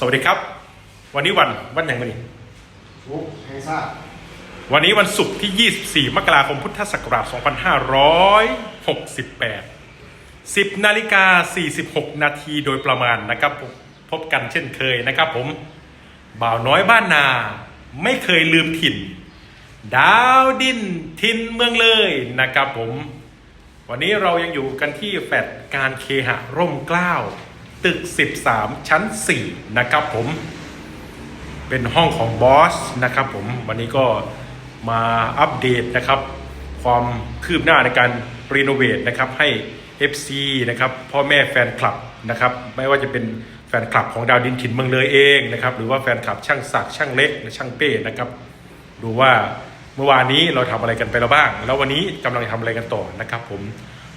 สวัสดีครับ วันนี้วันวันไหนวันนี้ฟุกแห่งชาติวันนี้วันศุกร์ที่ 24 มกราคม พุทธศักราช 2568 10นาฬิกา 46 นาทีโดยประมาณนะครับผมพบกันเช่นเคยนะครับผม บ่าวน้อยบ้านนาไม่เคยลืมถิ่น ดาวดินทินเมืองเลยนะครับผม วันนี้เรายังอยู่กันที่แฟดการเคหะร่มเกล้า ตึก 13 ชั้น 4 นะครับผม เป็นห้องของบอสนะครับผม วันนี้ก็มาอัปเดตนะครับ ความคืบหน้าในการรีโนเวทนะครับให้ FC นะครับพ่อแม่แฟนคลับนะครับ ไม่ว่าจะเป็นแฟนคลับของดาวดินถิ่นเมืองเลยเองนะครับ หรือว่าแฟนคลับช่างศักดิ์ช่างเล็กและช่างเป้นะครับ ดูว่าเมื่อวานนี้เราทำอะไรกันไปแล้วบ้าง แล้ววันนี้กำลังทำอะไรกันต่อนะครับ ผม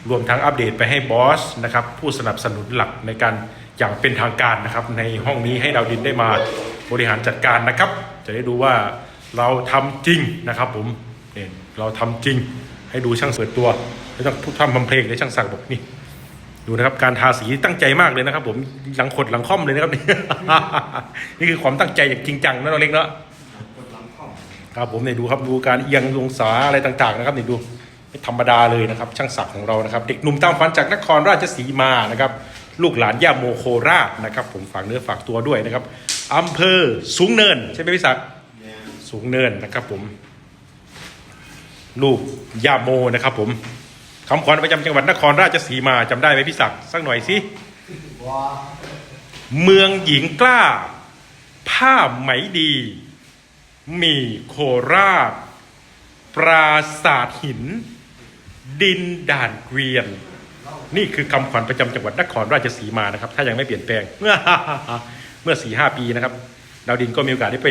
รวมทั้งอัปเดตไปให้บอสนะครับผู้สนับสนุนหลักในการ อย่างเป็นทางการนะครับ ในห้องนี้ให้ดาวดินได้มาบริหารจัดการนะครับ จะได้ดูว่าเราทำจริงนะครับ ผมเนี่ยเราทำจริงให้ดูช่างเปิดตัวไม่ต้องพูดทำทำเพลงเลยช่างศักบอกนี่ดูนะครับการทาสีตั้งใจมากเลยนะครับ ผมหลังขดหลังค่อมเลยนะครับ นี่คือความตั้งใจอย่างจริงจังนะน้องเล็กเนาะครับผมเนี่ยดูครับดูการเอียงองศาอะไรต่างๆ นะครับเนี่ยดูไม่ธรรมดาเลยนะครับ ช่างศักดิ์ของเรานะครับ เด็กหนุ่มตามฝันจากนครราชสีมานะครับ ลูกหลานย่าโมโคราชนะครับ ผมฝากเนื้อฝากตัวด้วยนะครับอำเภอสูงเนิน ใช่ไหมพี่ศักดิ์เนี่ยสูงเนินนะครับผม ลูกย่าโมนะครับ ผมคำขวัญประจำจังหวัดนครราชสีมาจำได้ไหมพี่ศักดิ์สักหน่อยสิว้าเมืองหญิงกล้า ผ้าไหมดี มีโคราช ปราสาทหิน ดินด่านเกวียน นี่คือคำขวัญประจำจังหวัดนครราชสีมานะครับ ถ้ายังไม่เปลี่ยนแปลงเมื่อเมื่อสี่ห้าปีนะครับ ดาวดินก็มีโอกาสได้ไป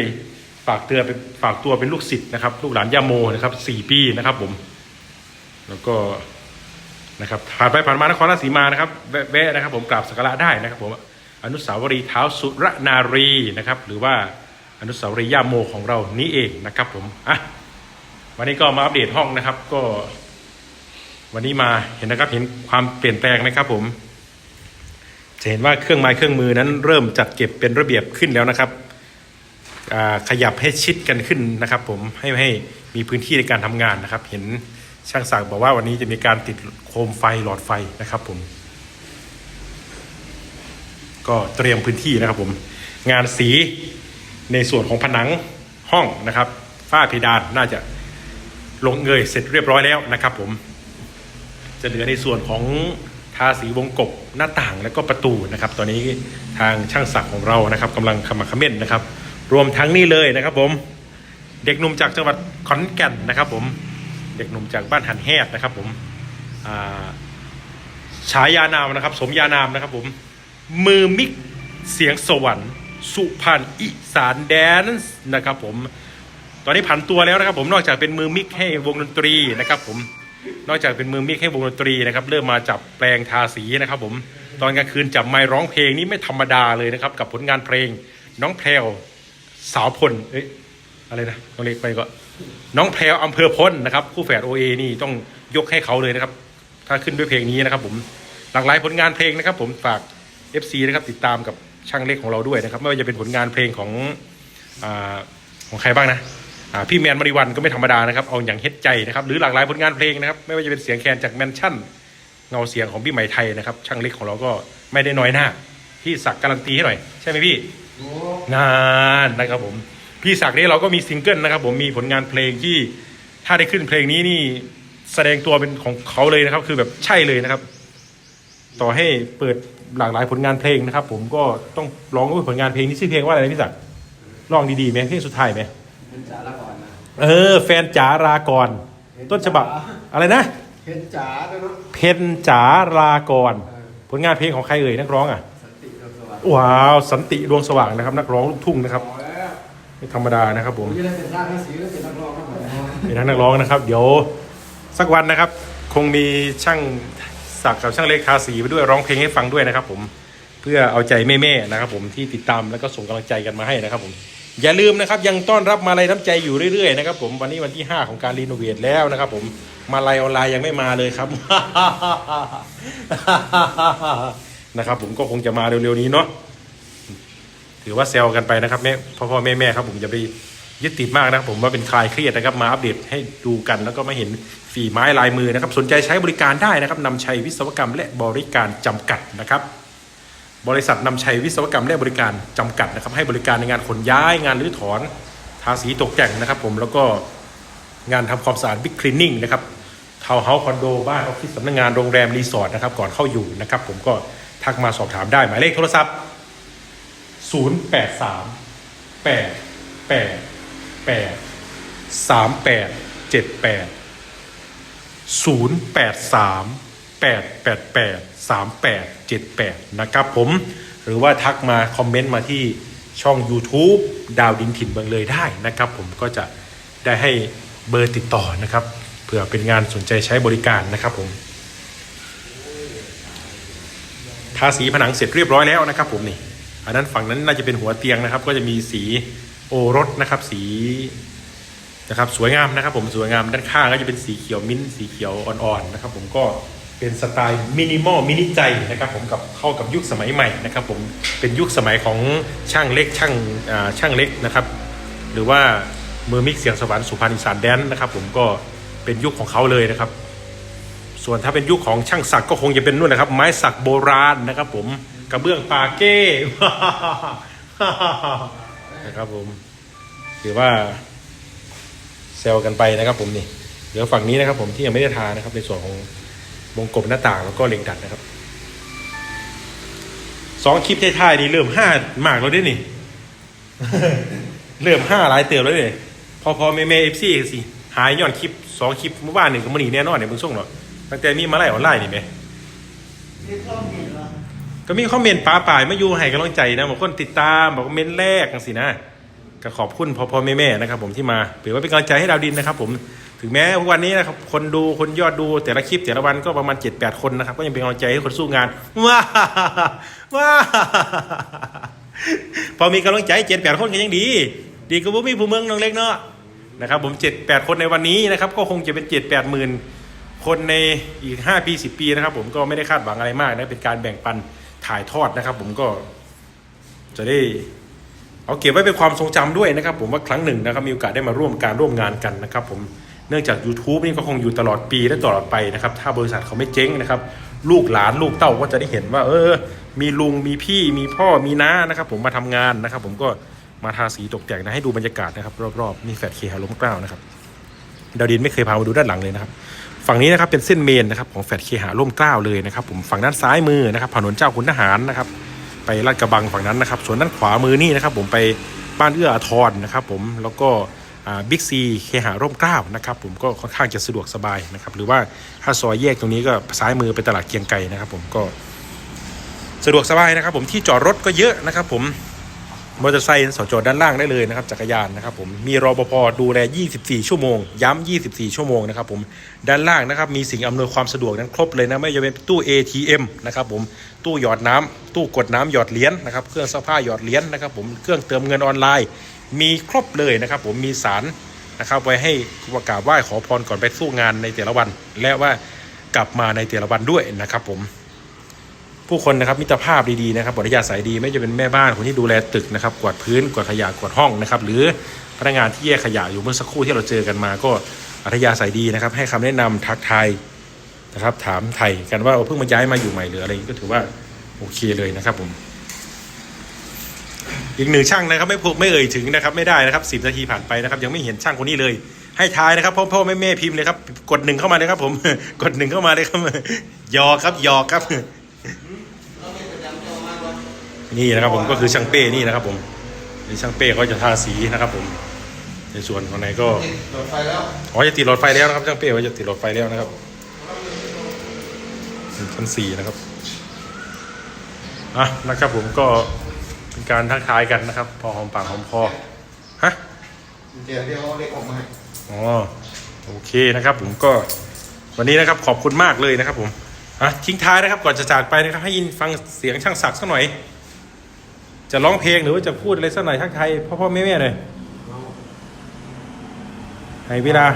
ฝากเตือนไปฝากตัวเป็นลูกศิษย์นะครับ ลูกหลานย่าโมนะครับสี่ปีนะครับ ผม แล้วก็นะครับผ่านไปผ่านมานครราชสีมานะครับแวะแวะนะครับ ผมกราบสักการะได้นะครับผมอนุสาวรีย์เท้าสุรนารีนะครับ หรือว่าอนุสาวรีย์ย่าโมของเรานี้เองนะครับ ผมอะวันนี้ก็มาอัปเดตห้องนะครับ ก็ วันนี้มาเห็นนะครับเห็นความเปลี่ยนแปลงไหมครับผม จะเห็นว่าเครื่องไม้เครื่องมือนั้นเริ่มจัดเก็บเป็นระเบียบขึ้นแล้วนะครับขยับให้ชิดกันขึ้นนะครับผมให้ให้มีพื้นที่ในการทำงานนะครับ เห็นช่างศักบอกว่าวันนี้จะมีการติดโคมไฟหลอดไฟนะครับผม ก็เตรียมพื้นที่นะครับผม งานสีในส่วนของผนังห้องนะครับ ฝ้าเพดานน่าจะลงเงยเสร็จเรียบร้อยแล้วนะครับผม จะเหลือในส่วนของทาสีวงกบหน้าต่างและก็ประตูนะครับ ตอนนี้ทางช่างศักดิ์ของเรานะครับกำลังขมักเขม้นนะครับ รวมทั้งนี่เลยนะครับ ผม เด็กหนุ่มจากจังหวัดขอนแก่นนะครับ ผมเด็กหนุ่มจากบ้านหันแฮดนะครับ ผมฉายานามนะครับ สมยานามนะครับ ผมมือมิกเสียงสวรรค์ สุพรรณอีสานแดนซ์นะครับ ผมตอนนี้ผันตัวแล้วนะครับ ผมนอกจากเป็นมือมิกให้วงดนตรีนะครับ ผม นอกจากเป็นมือมิกให้วงดนตรีนะครับ เริ่มมาจับแปลงทาสีนะครับ ผม ตอนกลางคืนจับไมค์ร้องเพลงนี้ไม่ธรรมดาเลยนะครับ กับผลงานเพลง น้องแพรวสาวพลเอ้ยอะไรนะต้องเรียกไปก็ น้องแพรวอำเภอพลนะครับ คู่แฝดโอเอนี่ต้องยกให้เขาเลยนะครับ ถ้าขึ้นด้วยเพลงนี้นะครับ ผมหลากหลายผลงานเพลงนะครับ ผมฝาก FC นะครับติดตามกับช่างเล็กของเราด้วยนะครับ ไม่ว่าจะเป็นผลงานเพลงของอของใครบ้างนะ พี่แมนมริวันก็ไม่ธรรมดานะครับ เอาอย่างเฮ็ดใจนะครับ หรือหลากหลายผลงานเพลงนะครับ ไม่ว่าจะเป็นเสียงแคนจากแมนชั่น เงาเสียงของพี่ไหมไทยนะครับ ช่างเล็กของเราก็ไม่ได้น้อยหน้า พี่ศักดิ์การันตีให้หน่อย ใช่ไหมพี่โอ้นานนะครับผม พี่ศักดิ์นี่เราก็มีซิงเกิลนะครับผมมีผลงานเพลงที่ถ้าได้ขึ้นเพลงนี้นี่แสดงตัวเป็นของเขาเลยนะครับ คือแบบใช่เลยนะครับ ต่อให้เปิดหลากหลายผลงานเพลงนะครับ ผมก็ต้องร้องด้วยผลงานเพลงนี้ชื่อเพลงว่าอะไรนะพี่ศักดิ์ลองดีๆไหมเพลงสุดท้ายไหม เป็นจ๋าละก่อนนะเออ แฟนจ๋ารากร ต้นฉบับ อะไรนะ เห็นจ๋าด้วยเนาะเพนจ๋ารากร เออผลงานเพลงของใครเอ่ยนักร้องอะสันติดวงสว่างว้าว สันติดวงสว่างนะครับ นักร้องลูกทุ่งนะครับพอแล้วไม่ธรรมดานะครับผมผมจะได้เป็นร่างหนังสีแล้วเป็นนักร้องครับผมเป็นทั้งนักร้องนะครับ เดี๋ยวสักวันนะครับ คงมีช่างศักดิ์กับช่างเล็กทาสีไปด้วยร้องเพลงให้ฟังด้วยนะครับ ผม เพื่อเอาใจแม่ๆนะครับ ผมที่ติดตามแล้วก็ส่งกำลังใจกันมาให้นะครับ ผม อย่าลืมนะครับยังต้อนรับมาลัยน้ำใจอยู่เรื่อยๆนะครับผมวันนี้วันที่ 5 ของการรีโนเวทแล้วนะครับผมมาลัยออนไลน์ยังไม่มาเลยครับนะครับ ผมก็คงจะมาเร็วๆนี้เนาะถือว่าเซลกันไปนะครับแม่พ่อพ่อแม่แม่ครับ ผมอย่าไปยึดติดมากนะครับผมว่าเป็นคลายเครียดนะครับมาอัปเดตให้ดูกันแล้วก็มาเห็นฝีไม้ลายมือนะครับ สนใจใช้บริการได้นะครับนำชัยวิศวกรรมและบริการจำกัดนะครับ บริษัทนำชัยวิศวกรรมและบริการจำกัดนะครับ ให้บริการในงานขนย้ายงานรื้อถอน ทาสีตกแต่งนะครับ ผมแล้วก็งานทำความสะอาดบิ๊กคลีนนิ่งนะครับทาวน์เฮาส์คอนโดบ้านออฟฟิศสำนักงานโรงแรมรีสอร์ทนะครับก่อนเข้าอยู่นะครับ ผมก็ทักมาสอบถามได้ หมายเลขโทรศัพท์ 0 8 3 8 8 8 3 8 7 8 0 8 3 8 8 8 3 8 7 8 นะครับผมหรือว่าทักมาคอมเมนต์มาที่ช่อง YouTube ดาวดินถิ่นเมืองเลยได้นะครับ ผมก็จะได้ให้เบอร์ติดต่อนะครับเผื่อเป็นงานสนใจใช้บริการนะครับผมทาสีผนังเสร็จเรียบร้อยแล้วนะครับ ผมนี่อันนั้นฝั่งนั้นน่าจะเป็นหัวเตียงนะครับ ก็จะมีสีโอรสนะครับ สีนะครับ สวยงามนะครับ ผมสวยงามด้านข้างก็จะเป็นสีเขียวมิ้นท์สีเขียวอ่อนๆนะครับ ผมก็ เป็นสไตล์มินิมอลมินิใจนะครับผมกับเข้ากับยุคสมัยใหม่นะครับผมเป็นยุคสมัยของช่างเล็กช่างช่างเล็กนะครับ หรือว่ามือมิกเสียงสวรรค์สุพรรณอีสานแดนนะครับผมก็เป็นยุคของเขาเลยนะครับ ส่วนถ้าเป็นยุคของช่างสักก็คงจะเป็นนู่นนะครับ ไม้สักโบราณนะครับ ผมกระเบื้องปาเก้นะครับผมถือว่าเซลกันไปนะครับผมนี่เดี๋ยวฝั่งนี้นะครับ ผมที่ยังไม่ได้ทานะครับ ในส่วนของ วงกลมหน้าต่างแล้วก็เหล็กดัดนะครับสองคลิปท้ายๆนี่เริ่มห้ามากแล้วด้วยนี่ เริ่มห้าหลายเติมแล้วเนี่ยพอพอเมเมเอฟซีสิหายย้อนคลิปสองคลิปเมื่อวานหนึ่งกับมื่อนี้แน่นอนเนี่ยมึงส่งเนาะตั้งแต่มีมาไล่ออนไลน์นี่ไหมมีข้อมีเหรอก็มีคอมเมนต์ป้าป่ายมาอยู่ให้กำลังใจนะบอกคนติดตามบอกว่าเมนต์แรกกันสินะก็ขอบคุณพ่อพ่อแม่แม่นะครับ ผมที่มาเผื่อว่าเป็นกำลังใจให้ดาวดินนะครับ ผม ถึงแม้วันนี้นะครับคนดูคนยอดดูแต่ละคลิปแต่ละวันก็ประมาณ7จ็ดแปดคนนะครับ ก็ยังเป็นกำลังใจให้คนสู้งานว้าว้าพอมีกำลังใจเจ็ดแปดคนก็ยังดี ดีก็บ่มีผู้เมืองน้องเล็กเนาะนะครับ ผมเจ็ดแปดคนในวันนี้นะครับ ก็คงจะเป็นเจ็ดแปดหมื่นคนในอีก5ปี10ปีนะครับ ผมก็ไม่ได้คาดหวังอะไรมากนะเป็นการแบ่งปันถ่ายทอดนะครับ ผมก็จะได้เอาเก็บไว้เป็นความทรงจำด้วยนะครับ ผมว่าครั้งหนึ่งนะครับมีโอกาสได้มาร่วมการร่วมงานกันนะครับ ผม เนื่องจาก YouTube นี่ก็คงอยู่ตลอดปีและตลอดไปนะครับ ถ้าบริษัทเขาไม่เจ๊งนะครับ ลูกหลานลูกเต้าก็จะได้เห็นว่า เออ มีลุงมีพี่มีพ่อมีน้านะครับ ผมมาทำงานนะครับ ผมก็มาทาสีตกแต่งนะให้ดูบรรยากาศนะครับ รอบๆมีแฟลตเคฮาล้มเกล้านะครับดาวดินไม่เคยพามาดูด้านหลังเลยนะครับฝั่งนี้นะครับเป็นเส้นเมนนะครับของแฟลตเคหาร่มเกล้าเลยนะครับ ผมฝั่งด้านซ้ายมือนะครับถนนเจ้าคุณทหารนะครับ ไปลาดกระบังฝั่งนั้นนะครับ ส่วนด้านขวามือนี่นะครับ ผมไปบ้านเอื้ออาทรนะครับ ผมแล้วก็ บิ๊กซีเคหาร่มเกล้านะครับผมก็ค่อนข้างจะสะดวกสบายนะครับหรือว่าถ้าซอยแยกตรงนี้ก็ซ้ายมือไปตลาดเกียงไก่นะครับผมก็สะดวกสบายนะครับผมที่จอดรถก็เยอะนะครับผมมอเตอร์ไซค์สจอดด้านล่างได้เลยนะครับจักรยานนะครับผมมีรปภดูแล 24 ชั่วโมง ย้ำ24 ชั่วโมงนะครับผมด้านล่างนะครับมีสิ่งอำนวยความสะดวกนั้นครบเลยนะไม่ว่าจะเป็นตู้ ATM นะครับผมตู้หยอดน้ำตู้กดน้ำหยอดเหรียญนะครับเครื่องซักผ้าหยอดเหรียญนะครับผมเครื่องเติมเงินออนไลน์ มีครบเลยนะครับผมมีสารนะครับไว้ให้ประกราบไหว้ขอพรก่อนไปสู้งานในแต่ละวัน และว่ากลับมาในแต่ละวันด้วยนะครับผมผู้คนนะครับมิตรภาพดีๆนะครับบริยาสายดีไม่จะเป็นแม่บ้านคนที่ดูแลตึกนะครับกวาดพื้นกวาดขยะกวาดห้องนะครับหรือพนักงานที่แยกขยะอยู่เมื่อสักครู่ที่เราเจอกันมา ก็อัธยาศัยดีนะครับ ให้คำแนะนำทักทายนะครับ ถามไทยกันว่าเพิ่งมาย้ายมาอยู่ใหม่หรืออะไรก็ถือว่าโอเคเลยนะครับผม อีกหนึ่งช่างนะครับไม่พูดไม่เอ่ยถึงนะครับไม่ได้นะครับสิบนาทีผ่านไปนะครับยังไม่เห็นช่างคนนี้เลย ให้ทายนะครับพ่อพ่อแม่แม่พิมพ์เลยครับกดหนึ่งเข้ามาเลยครับผมกดหนึ่งเข้ามาเลยครับหยอกครับหยอกครับนี่นะครับผมก็คือช่างเป้นี่นะครับผมนี่ช่างเป้เขาจะทาสีนะครับผมในส่วนของไหนก็รถไฟแล้วอ๋อจะติดหลอดไฟแล้วนะครับช่างเป้ว่าจะติดหลอดไฟแล้วนะครับชั้นสี่นะครับอะนะครับผมก็ เป็นการทักทายกันนะครับ พอหอมปากหอมคอฮะเดี๋ยวเดี๋ยวเอาเล็กออกมาให้อ๋อโอเคนะครับ ผมก็วันนี้นะครับขอบคุณมากเลยนะครับ ผมอะทิ้งท้ายนะครับ ก่อนจะจากไปนะครับ ให้ยินฟังเสียงช่างศักดิ์สักหน่อย จะร้องเพลงหรือว่าจะพูดอะไรสักหน่อยทักทายพ่อพ่อแม่แม่หน่อยให้เวลา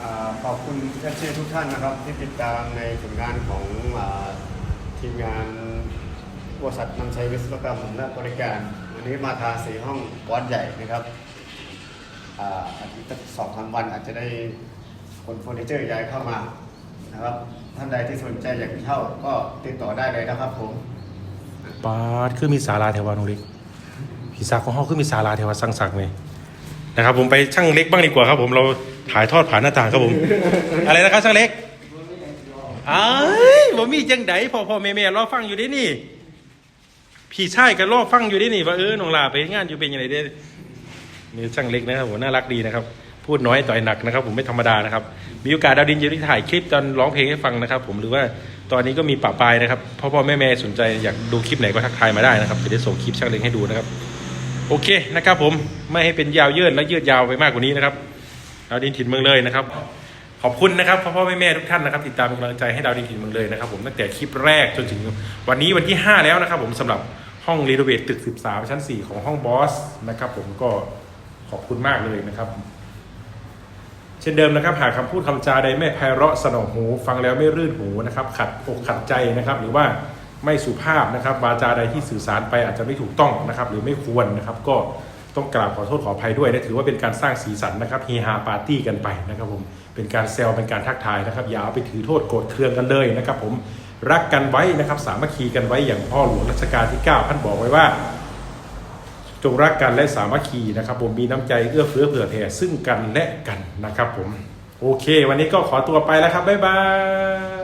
อ่าขอบคุณเอฟซีทุกท่านนะครับ ที่ติดตามในผลงานของอ่าทีมงาน บริษัทนำชัยวิศวกรรมและบริการ วันนี้มาทาสีห้องบอสใหญ่นะครับอ่าอาทิตย์สองสามวันอาจจะได้คนเฟอร์นิเจอร์ย้ายเข้ามานะครับท่านใดที่สนใจอยากเช่าก็ติดต่อได้เลยนะครับผมปาดคือมีศาลาเทวานุเล็กพี่ซักของห้องคือมีศาลาเทวาสังสักเลยนะครับ ผมไปช่างเล็กบ้างดีกว่าครับ ผมเราถ่ายทอดผ่านหน้าต่างครับผม อะไรนะครับช่างเล็กอ้ายบ่มีจังไดพ่อพ่อแม่แม่รอฟังอยู่เด้นี่ พี่ชายก็รอฟังอยู่เด้นี่ว่าเออน้องลาไปงานอยู่เป็นยังไงเด้นี่ช่างเล็กนะครับผมน่ารักดีนะครับ พูดน้อยต่อยหนักนะครับ ผมไม่ธรรมดานะครับ มีโอกาสดาวดินจะได้ถ่ายคลิปตอนร้องเพลงให้ฟังนะครับ ผมหรือว่าตอนนี้ก็มีปะปายนะครับพ่อพ่อแม่แม่สนใจอยากดูคลิปไหนก็ทักทายมาได้นะครับจะได้ส่งคลิปช่างเล็กให้ดูนะครับ โอเคนะครับ ผมไม่ให้เป็นยาวยืดและยืดยาวไปมากกว่านี้นะครับดาวดินถิ่นเมืองเลยนะครับ ขอบคุณนะครับพ่อพ่อแม่แม่ทุกท่านนะครับ ติดตามเป็นกำลังใจให้ดาวดินถิ่นเมืองเลยนะครับ ผมตั้งแต่คลิปแรกจนถึงวันนี้วันที่ 5 แล้วนะครับ ผมสำหรับ ห้องรีโนเวทตึก 13 ชั้น 4 ของห้องบอสนะครับผมก็ขอบคุณมากเลยนะครับ เช่นเดิมนะครับ หากคำพูดคำจาใดไม่ไพเราะสนองหู ฟังแล้วไม่รื่นหูนะครับ ขัดอกขัดใจนะครับ หรือว่าไม่สุภาพนะครับวาจาใดที่สื่อสารไปอาจจะไม่ถูกต้องนะครับ หรือไม่ควรนะครับ ก็ต้องกราบขอโทษขออภัยด้วยนะถือว่าเป็นการสร้างสีสันนะครับเฮฮาปาร์ตี้กันไปนะครับผมเป็นการแซวเป็นการทักทายนะครับอย่าเอาไปถือโทษโกรธเคืองกันเลยนะครับผม รักกันไว้นะครับสามัคคีกันไว้อย่างพ่อหลวงรัชกาลที่ 9 ท่านบอกไว้ว่า จงรักกันและสามัคคีนะครับ ผมมีน้ำใจเอื้อเฟื้อเผื่อแผ่ซึ่งกันและกันนะครับ ผมโอเค วันนี้ก็ขอตัวไปแล้วครับบ๊ายบาย